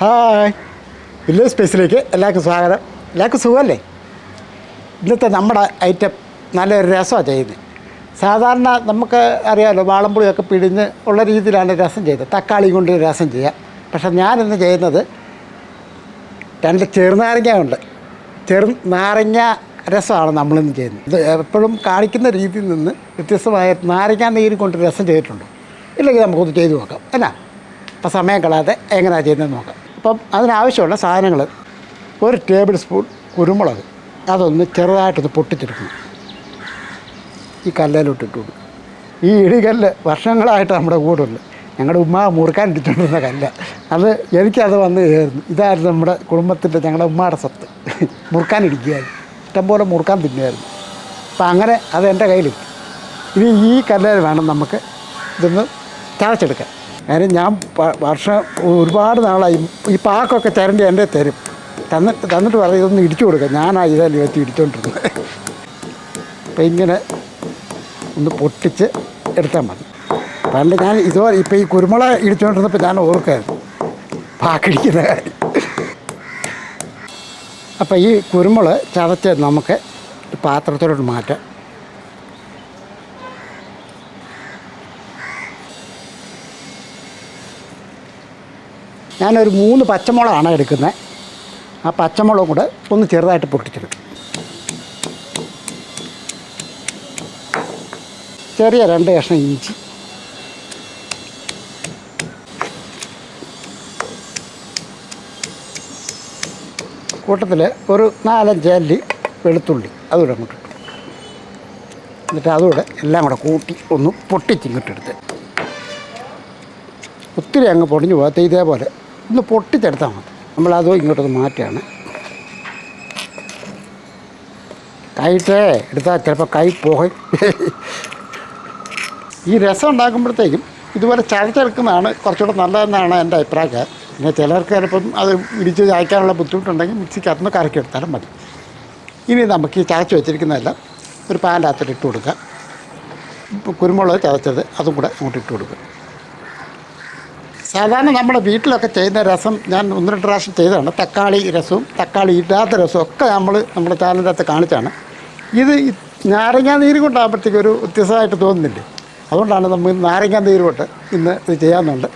Hi. Village സ്പേസിലേക്ക് എല്ലാവർക്കും സ്വാഗതം. എല്ലാവർക്കും സുഖമല്ലേ? ഇന്നത്തെ നമ്മുടെ ഐറ്റം നല്ലൊരു രസമാണ് ചെയ്യുന്നത്. സാധാരണ നമുക്ക് അറിയാമല്ലോ വാളമ്പുളിയൊക്കെ പിടിഞ്ഞ് ഉള്ള രീതിയിലാണ് രസം ചെയ്തത് തക്കാളി കൊണ്ട് രസം ചെയ്യാം. പക്ഷേ ഞാനിന്ന് ചെയ്യുന്നത് രണ്ട് ചെറുനാരങ്ങ ഉണ്ട് ചെറു നാരങ്ങ രസമാണ് നമ്മളിന്ന് ചെയ്യുന്നത്. ഇത് എപ്പോഴും കാണിക്കുന്ന രീതിയിൽ നിന്ന് വ്യത്യസ്തമായ നാരങ്ങ നീര് കൊണ്ട് രസം ചെയ്തിട്ടുണ്ട്. ഇല്ലെങ്കിൽ നമുക്കൊന്ന് ചെയ്തു നോക്കാം. എന്നാ? അപ്പം സമയം കളയാതെ എങ്ങനെയാണ് ചെയ്യുന്നത് നോക്കാം. അപ്പം അതിനാവശ്യമുള്ള സാധനങ്ങൾ ഒരു ടേബിൾ സ്പൂൺ കുരുമുളക്. അതൊന്ന് ചെറുതായിട്ടൊന്ന് പൊട്ടിച്ചെടുക്കണം. ഈ കല്ലിലോട്ടിട്ട് കൊടുക്കും. ഈ ഇടികല്ല് വർഷങ്ങളായിട്ട് നമ്മുടെ കൂടെ ഉണ്ട്. ഞങ്ങളുടെ ഉമ്മ മുറുക്കാൻ ഇട്ടിട്ടുണ്ടിരുന്ന കല്ല. അത് എനിക്കത് വന്ന് ചേർന്നു. ഇതായിരുന്നു നമ്മുടെ കുടുംബത്തിന്റെ ഞങ്ങളുടെ ഉമ്മയുടെ സ്വത്ത്. മുറുക്കാൻ ഇടിക്കുകയായിരുന്നു. ഇഷ്ടംപോലെ മുറുക്കാൻ തിന്നുമായിരുന്നു. അപ്പം അങ്ങനെ അത് എന്റെ കയ്യിലെത്തി ഇനി ഈ കല്ലേൽ വേണം നമുക്ക് ഇതൊന്ന് ചതച്ചെടുക്കാൻ. കാര്യം ഞാൻ വർഷം ഒരുപാട് നാളായി. ഈ പാക്കൊക്കെ തരേണ്ടി എന്റെ തരും. തന്നിട്ട് തന്നിട്ട് പറയും ഇതൊന്ന് ഇടിച്ചു കൊടുക്കുക ഞാനാ ഇതല്ലേ വെച്ച് ഇടിച്ചുകൊണ്ടിരുന്നത് അപ്പം ഇങ്ങനെ ഒന്ന് പൊട്ടിച്ച് എടുത്താൽ മതി. പണ്ട് ഞാൻ ഇതുപോലെ ഇപ്പോൾ ഈ കുരുമുളക് ഇടിച്ചുകൊണ്ടിരുന്നപ്പോൾ ഞാൻ ഓർക്കായിരുന്നു. പാക്കടിക്കുന്ന കാര്യം. അപ്പോൾ ഈ കുരുമുളക് ചതച്ച് നമുക്ക് പാത്രത്തിലോട്ട് മാറ്റാം. ഞാനൊരു മൂന്ന് പച്ചമുളകാണ് എടുക്കുന്നത്. ആ പച്ചമുളകും കൂടെ ഒന്ന് ചെറുതായിട്ട് പൊട്ടിച്ചിടും ചെറിയ രണ്ട് കഷ്ണം ഇഞ്ചി. കൂട്ടത്തിൽ ഒരു നാലഞ്ച് അല്ലി വെളുത്തുള്ളി അതുകൂടെ അങ്ങോട്ട് എന്നിട്ട് അതുകൂടെ എല്ലാം കൂടെ കൂട്ടി ഒന്ന് പൊട്ടിച്ചിങ്ങോട്ടെടുത്ത് ഒത്തിരി അങ്ങ് പൊടിഞ്ഞു പോകാത്ത ഇതേപോലെ ഒന്ന് പൊട്ടിത്തെടുത്താൽ മതി. നമ്മളതോ ഇങ്ങോട്ടൊന്ന് മാറ്റുകയാണ്. കൈട്ടേ എടുത്താൽ ചിലപ്പോൾ കൈ പോകും ഈ രസം ഉണ്ടാക്കുമ്പോഴത്തേക്കും ഇതുപോലെ ചതച്ചെടുക്കുന്നതാണ് കുറച്ചുകൂടെ നല്ലതെന്നാണ് എന്റെ അഭിപ്രായം. പിന്നെ ചിലർക്ക് ചിലപ്പം അത് ഇടിച്ച് ചായ്ക്കാനുള്ള ബുദ്ധിമുട്ടുണ്ടെങ്കിൽ മിക്സിക്കകത്തുനിന്ന് കറക്കി എടുത്താലും മതി. ഇനി നമുക്ക് ഈ ചതച്ച് വെച്ചിരിക്കുന്നതെല്ലാം ഒരു പാന്റെ അകത്തോട്ട് ഇട്ട് കൊടുക്കുക കുരുമുളക് ചതച്ചത് അതും കൂടെ അങ്ങോട്ട് ഇട്ട് കൊടുക്കുക സാധാരണ നമ്മുടെ വീട്ടിലൊക്കെ ചെയ്യുന്ന രസം ഞാൻ ഒന്ന് രണ്ട് പ്രാവശ്യം ചെയ്തതാണ്. തക്കാളി രസവും തക്കാളി ഇടാത്ത രസവും ഒക്കെ നമ്മൾ നമ്മുടെ ചാനലിന്റെ അകത്ത് കാണിച്ചാണ്. ഇത് നാരങ്ങ നീര് കൊണ്ടാകുമ്പോഴത്തേക്ക് ഒരു വ്യത്യസ്തമായിട്ട് തോന്നുന്നില്ലേ? അതുകൊണ്ടാണ് നമ്മൾ നാരങ്ങ നീര് കൊണ്ട് ഇന്ന് ഇത് ചെയ്യാമെന്നുണ്ട്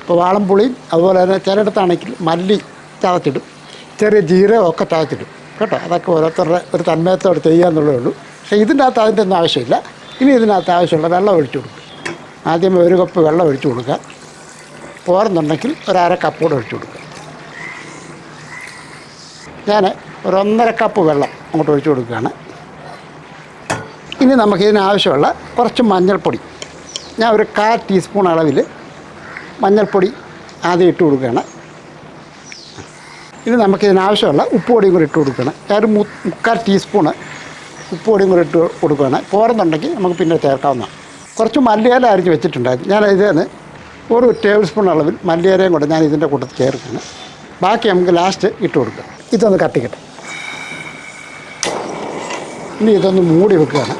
ഇപ്പോൾ വാളംപുളിയും അതുപോലെ തന്നെ ചിലയിടത്താണെങ്കിൽ മല്ലി ചതച്ചിടും. ചെറിയ ജീരകം ഒക്കെ ചതച്ചിടും. കേട്ടോ? അതൊക്കെ ഓരോരുത്തരുടെ ഒരു തന്മയത്തോടെ ചെയ്യാന്നുള്ളേ ഉള്ളൂ. പക്ഷേ ഇതിന്റെ അകത്ത് അതിന്റെ ഒന്നും ആവശ്യമില്ല. ഇനി ഇതിനകത്ത് ആവശ്യമുള്ള വെള്ളം ഒഴിച്ചു കൊടുക്കും. ആദ്യം ഒരു കപ്പ് വെള്ളം ഒഴിച്ചു കൊടുക്കുക. പോരെന്നുണ്ടെങ്കിൽ ഒരര കപ്പ് കൂടെ ഒഴിച്ചു കൊടുക്കുക. ഞാൻ ഒരൊന്നര കപ്പ് വെള്ളം അങ്ങോട്ട് ഒഴിച്ചു കൊടുക്കുകയാണ്. ഇനി നമുക്ക് ഇതിനാവശ്യമുള്ള കുറച്ച് മഞ്ഞൾപ്പൊടി. ഞാൻ ഒരു കാൽ ടീസ്പൂൺ അളവിൽ മഞ്ഞൾപ്പൊടി ആദ്യം ഇട്ട് കൊടുക്കുകയാണ്. ഇനി നമുക്ക് ഇതിനാവശ്യമുള്ള ഉപ്പ് പൊടിയും കൂടി ഇട്ട് കൊടുക്കണം ഒരു മുക്കാൽ ടീസ്പൂണ് ഉപ്പുപൊടിയും കൂടി ഇട്ട് കൊടുക്കുകയാണ്. പോരെന്നുണ്ടെങ്കിൽ നമുക്ക് പിന്നെ ചേർക്കാവുന്നതാണ്. കുറച്ച് മല്ലിയില അരിഞ്ഞ് വെച്ചിട്ടുണ്ടായിരുന്നു. ഞാൻ ഇതിന് ഒരു ടേബിൾ സ്പൂൺ അളവിൽ മല്ലിയേരയും കൂടെ ഞാൻ ഇതിന്റെ കൂട്ടത്തിൽ ചേർക്കുന്നു ബാക്കി നമുക്ക് ലാസ്റ്റ് ഇട്ട് കൊടുക്കാം. ഇതൊന്ന് കത്തിക്കട്ടെ ഇനി ഇതൊന്ന് മൂടി വെക്കുകയാണ്.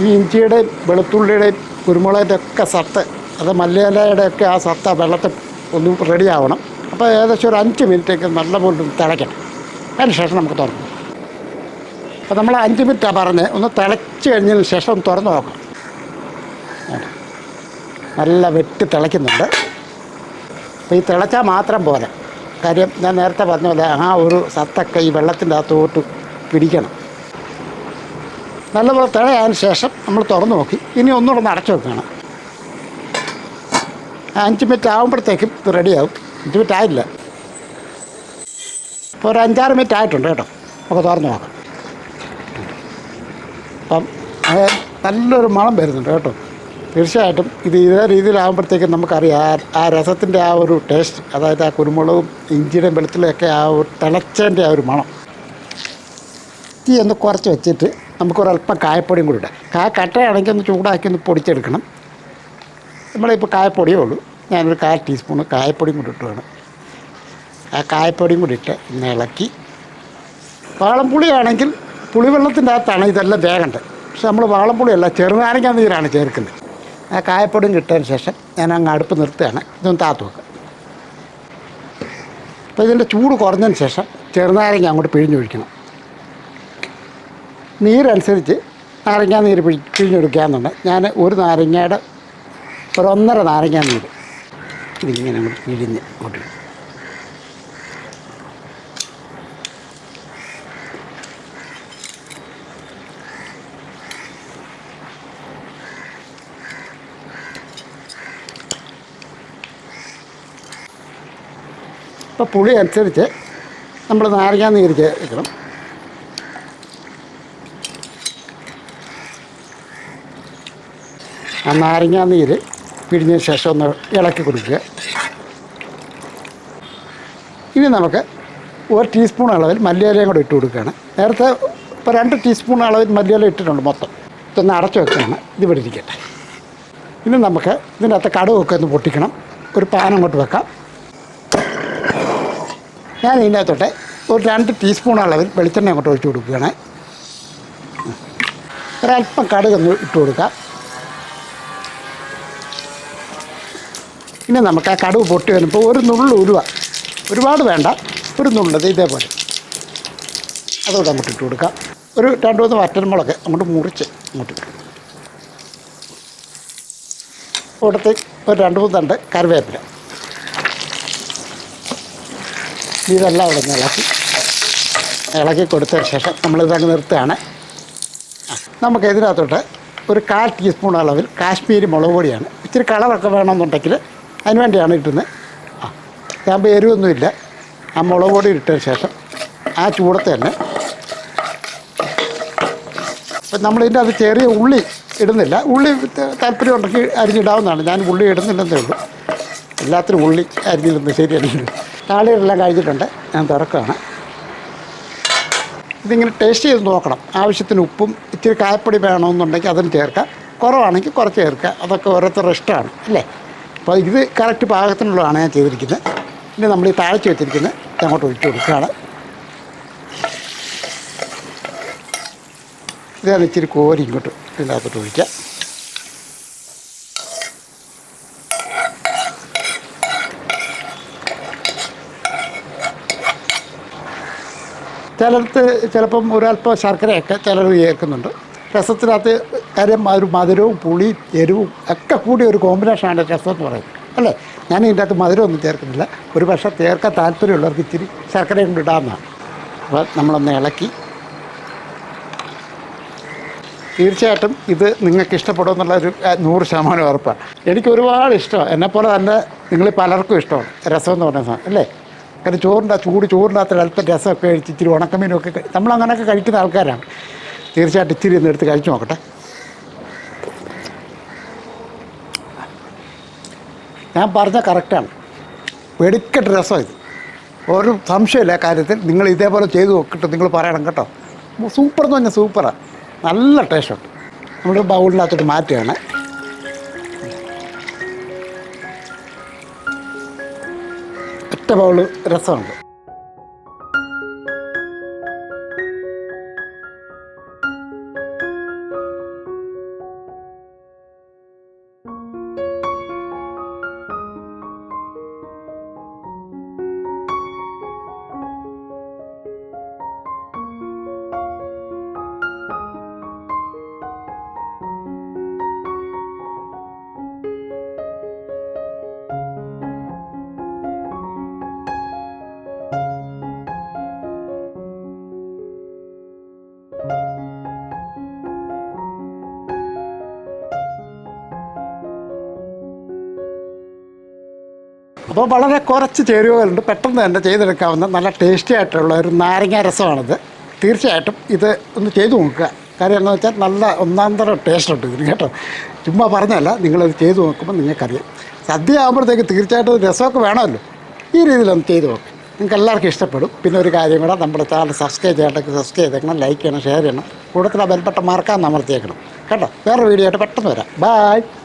ഈ ഇഞ്ചിയുടെയും വെളുത്തുള്ളിയുടെയും കുരുമുളകിന്റെ ഒക്കെ സത്ത് അത് മല്ലിയിലയുടെ ഒക്കെ ആ സത്ത വെള്ളത്തിൽ ഒന്ന് റെഡിയാവണം അപ്പോൾ ഏകദേശം ഒരു അഞ്ച് മിനിറ്റേക്ക് നല്ലപോലെ ഒന്ന് തിളയ്ക്കണം. അതിന് ശേഷം നമുക്ക് തുറക്കാം. അപ്പോൾ നമ്മൾ അഞ്ച് മിനിറ്റാണ് പറഞ്ഞത്. ഒന്ന് തിളച്ച് കഴിഞ്ഞതിന് ശേഷം തുറന്ന് വേണ്ട. നല്ല വെട്ടി തിളയ്ക്കുന്നുണ്ട്. അപ്പോൾ ഈ തിളച്ചാൽ മാത്രം പോലെ കാര്യം ഞാൻ നേരത്തെ പറഞ്ഞ പോലെ ആ ഒരു സത്തൊക്കെ ഈ വെള്ളത്തിന്റെ അകത്തോട്ട് പിടിക്കണം. നല്ലപോലെ തിളയായതിന് ശേഷം നമ്മൾ തുറന്ന് നോക്കി. ഇനി ഒന്നുകൂടെ ഒന്ന് അടച്ചു വെക്കണം അഞ്ച് മിനിറ്റ് ആകുമ്പോഴത്തേക്കും ഇത് റെഡിയാവും അഞ്ച് മിനിറ്റ് ആയില്ല. ഇപ്പോൾ ഒരു അഞ്ചാറ് മിനിറ്റ് ആയിട്ടുണ്ട് കേട്ടോ. നമുക്ക് തുറന്ന് നോക്കാം. അപ്പം നല്ലൊരു മണം വരുന്നുണ്ട് കേട്ടോ. തീർച്ചയായിട്ടും ഇത് ഇതേ രീതിയിലാകുമ്പോഴത്തേക്കും നമുക്കറിയാം ആ രസത്തിന്റെ ആ ഒരു ടേസ്റ്റ് അതായത് ആ കുരുമുളകും ഇഞ്ചിയുടെ വെളുത്തുള്ളിയൊക്കെ ആ ഒരു തിളച്ചതിന്റെ ആ ഒരു മണം. തീ ഒന്ന് കുറച്ച് വെച്ചിട്ട് നമുക്കൊരല്പം കായപ്പൊടിയും കൂടി ഇടാം. കായ കട്ടയാണെങ്കിൽ ഒന്ന് ചൂടാക്കി ഒന്ന് പൊടിച്ചെടുക്കണം. നമ്മളിപ്പോൾ കായപ്പൊടിയേ ഉള്ളൂ. ഞാനൊരു കാൽ ടീസ്പൂൺ കായപ്പൊടിയും കൂടി ഇട്ടുവാണ് ആ കായപ്പൊടിയും കൂടി ഇട്ട് ഒന്ന് ഇളക്കി. വാളംപുളിയാണെങ്കിൽ പുളിവെള്ളത്തിന്റെ അകത്താണ് ഇതെല്ലാം വേകേണ്ടത്. പക്ഷെ നമ്മൾ വാളംപുളിയല്ല ചെറുനാരങ്ങ നീരാണ് ചേർക്കുന്നത്. ആ കായപ്പൊടിയും കിട്ടിയതിന് ശേഷം ഞാൻ അങ്ങ് അടുപ്പ് നിർത്തുകയാണ്. ഇതൊന്ന് താത്തു വെക്കുക അപ്പോൾ ഇതിന്റെ ചൂട് കുറഞ്ഞതിന് ശേഷം ചെറുനാരങ്ങ അങ്ങോട്ട് പിഴിഞ്ഞൊഴിക്കണം. നീരനുസരിച്ച് നാരങ്ങ നീര് പിഴി പിഴിഞ്ഞെടുക്കാന്നുണ്ട്. ഞാൻ ഒരു നാരങ്ങയുടെ ഒരു ഒന്നര നാരങ്ങ നീര് ഇതിങ്ങനെ അങ്ങോട്ട് പിഴിഞ്ഞ് അങ്ങോട്ട് അപ്പോൾ പുളി അനുസരിച്ച് നമ്മൾ നാരങ്ങ നീര് ചേർക്കണം. ആ നാരങ്ങ നീര് പിഴിഞ്ഞ ശേഷം ഒന്ന് ഇളക്കി കൊടുക്കുക. ഇനി നമുക്ക് ഒരു ടീസ്പൂൺ അളവിൽ മല്ലിയിലയും കൂടെ ഇട്ട് കൊടുക്കുകയാണ്. നേരത്തെ ഇപ്പോൾ രണ്ട് ടീസ്പൂൺ അളവിൽ മല്ലിയില ഇട്ടിട്ടുണ്ട് മൊത്തം. ഇതൊന്ന് അടച്ചു വെക്കുകയാണ്. ഇത് ഇരിക്കട്ടെ. ഇനി നമുക്ക് ഇതിന്റെ അകത്ത് കടുകൊക്കെ ഒന്ന് പൊട്ടിക്കണം. ഒരു പാനം അങ്ങോട്ട് വെക്കാം. ഞാൻ ഇതിനകത്തോട്ട് ഒരു രണ്ട് ടീസ്പൂൺ അളവിൽ വെളിച്ചെണ്ണ അങ്ങോട്ട് ഒഴിച്ചു കൊടുക്കുകയാണ്. ഒരല്പം കടുകൊന്ന് ഇട്ട് കൊടുക്കാം. ഇനി നമുക്ക് ആ കടുവ് പൊട്ടി വരുമ്പോൾ ഒരു നുള്ളു ഉരുവ ഒരുപാട് വേണ്ട ഒരു നുള്ളത് ഇതേപോലെ. അതുകൂടെ അങ്ങോട്ട് ഇട്ട് കൊടുക്കാം. ഒരു രണ്ട് മൂന്ന് വറ്റൻമുളക് അങ്ങോട്ട് മുറിച്ച് അങ്ങോട്ട് ഇട്ടു കൊടുത്ത് ഒരു രണ്ട് മൂന്ന് തണ്ട് കറിവേപ്പില. ഇതെല്ലാം അവിടെ നിന്ന് ഇളക്കി. ഇളക്കി കൊടുത്തതിന് ശേഷം നമ്മളിതങ്ങ് നിർത്തുകയാണ്. നമുക്ക് ഇതിനകത്തോട്ട് ഒരു കാൽ ടീസ്പൂൺ അളവിൽ കാശ്മീരി മുളക് പൊടിയാണ്. ഇച്ചിരി കളറൊക്കെ വേണമെന്നുണ്ടെങ്കിൽ അതിന് വേണ്ടിയാണ് ഇട്ടുന്നത്. ആ ഇതാകുമ്പോൾ എരിവൊന്നുമില്ല. ആ മുളക് പൊടി ഇട്ടതിന് ശേഷം ആ ചൂടത്ത് തന്നെ അപ്പം നമ്മളിതിന്റെ അത് ചെറിയ ഉള്ളി ഇടുന്നില്ല. ഉള്ളി താല്പര്യം ഉണ്ടെങ്കിൽ അരിഞ്ഞിടാവുന്നതാണ്. ഞാൻ ഉള്ളി ഇടുന്നില്ലെന്നേ ഉള്ളൂ. എല്ലാത്തിനും ഉള്ളി അരിഞ്ഞിടുന്നത് ശരിയല്ല. താളികളെല്ലാം കഴിഞ്ഞിട്ടുണ്ട്. ഞാൻ തുറക്കുകയാണ് ഇതിങ്ങനെ ടേസ്റ്റ് ചെയ്ത് നോക്കണം. ആവശ്യത്തിന് ഉപ്പും ഇത്തിരി കായപ്പൊടി വേണമെന്നുണ്ടെങ്കിൽ അതും ചേർക്കാം. കുറവാണെങ്കിൽ കുറച്ച് ചേർക്കുക അതൊക്കെ ഓരോരുത്തരുടെ ഇഷ്ടമാണ് അല്ലേ? അപ്പോൾ ഇത് കറക്റ്റ് പാകത്തിനുള്ളതാണ് ഞാൻ ചെയ്തിരിക്കുന്നത്. പിന്നെ നമ്മൾ ഈ താഴ്ച വെച്ചിരിക്കുന്നത് അങ്ങോട്ട് ഒഴിച്ചു കൊടുക്കുകയാണ്. ഇതാണ് ഇച്ചിരി കോരി ഇങ്ങോട്ട് ഇതിനകത്തോട്ട് ഒഴിക്കാം. ചിലർക്ക് ചിലപ്പം ഒരല്പം ശർക്കരയൊക്കെ ചിലർ ചേർക്കുന്നുണ്ട് രസത്തിനകത്ത് കാര്യം ഒരു മധുരവും പുളിയും എരിവും ഒക്കെ കൂടി ഒരു കോമ്പിനേഷനാണ് രസം എന്ന് പറയുന്നത്. അല്ലേ? ഞാൻ ഇതിന്റെ അകത്ത് മധുരമൊന്നും ചേർക്കുന്നില്ല. ഒരു പക്ഷേ ചേർക്കാൻ താല്പര്യമുള്ളവർക്ക് ഇച്ചിരി ശർക്കരയും കൊണ്ട് ഇടാമെന്നാണ് അപ്പോൾ നമ്മളൊന്ന് ഇളക്കി. തീർച്ചയായിട്ടും ഇത് നിങ്ങൾക്ക് ഇഷ്ടപ്പെടുമെന്നുള്ള ഒരു നൂറ് ശതമാനം ഉറപ്പാണ്. എനിക്ക് ഒരുപാട് ഇഷ്ടമാണ്. എന്നെപ്പോലെ തന്നെ നിങ്ങൾ പലർക്കും ഇഷ്ടമാണ്. രസം എന്ന് പറയുന്നത് അല്ലേ? കാരണം ചോറിന്റെ ചൂട് അത്ര അല്പം രസമൊക്കെ കഴിച്ച് ഇച്ചിരി ഉണക്കമീനൊക്കെ നമ്മളങ്ങനെയൊക്കെ കഴിക്കുന്ന ആൾക്കാരാണ്. തീർച്ചയായിട്ടും ഇച്ചിരി ഒന്ന് എടുത്ത് കഴിച്ചു നോക്കട്ടെ. ഞാൻ പറഞ്ഞ കറക്റ്റാണ്. വെടിക്കെട്ട് രസം ഇത്. ഒരു സംശയമില്ല കാര്യത്തിൽ. നിങ്ങൾ ഇതേപോലെ ചെയ്ത് നോക്കിയിട്ട് നിങ്ങൾ പറയണം കേട്ടോ. സൂപ്പർ എന്ന് പറഞ്ഞാൽ സൂപ്പറാണ് നല്ല ടേസ്റ്റുണ്ട് നമ്മൾ ബൗളിനകത്തോട്ട് മാറ്റുകയാണ്. ഒറ്റ രസമുണ്ട്. അപ്പോൾ വളരെ കുറച്ച് ചേരുവകളുണ്ട്. പെട്ടെന്ന് തന്നെ ചെയ്തെടുക്കാവുന്ന നല്ല ടേസ്റ്റി ആയിട്ടുള്ള ഒരു നാരങ്ങ രസമാണിത്. തീർച്ചയായിട്ടും ഇത് ഒന്ന് ചെയ്തു നോക്കുക. കാര്യം എന്ന് വെച്ചാൽ നല്ല ഒന്നാം തരം ടേസ്റ്റ് ഉണ്ട് ഇതിന് കേട്ടോ. ചുമ്മാ പറഞ്ഞല്ല നിങ്ങളത് ചെയ്തു നോക്കുമ്പോൾ നിങ്ങൾക്കറിയാം. സദ്യ ആകുമ്പോഴത്തേക്ക് തീർച്ചയായിട്ടും രസമൊക്കെ വേണമല്ലോ. ഈ രീതിയിലൊന്ന് ചെയ്തു നോക്കുക നിങ്ങൾക്ക് എല്ലാവർക്കും ഇഷ്ടപ്പെടും. പിന്നെ ഒരു കാര്യം കൂടെ നമ്മുടെ ചാനൽ സബ്സ്ക്രൈബ് ചെയ്യേണ്ടത് സബ്സ്ക്രൈബ് ചെയ്തേക്കണം ലൈക്ക് ചെയ്യണം ഷെയർ ചെയ്യണം. കൂടുതൽ ബെൽബട്ടൺ മറക്കാൻ അമർത്തിയേക്കണം കേട്ടോ? വേറെ വീഡിയോ ആയിട്ട് പെട്ടെന്ന് വരാം. ബായ്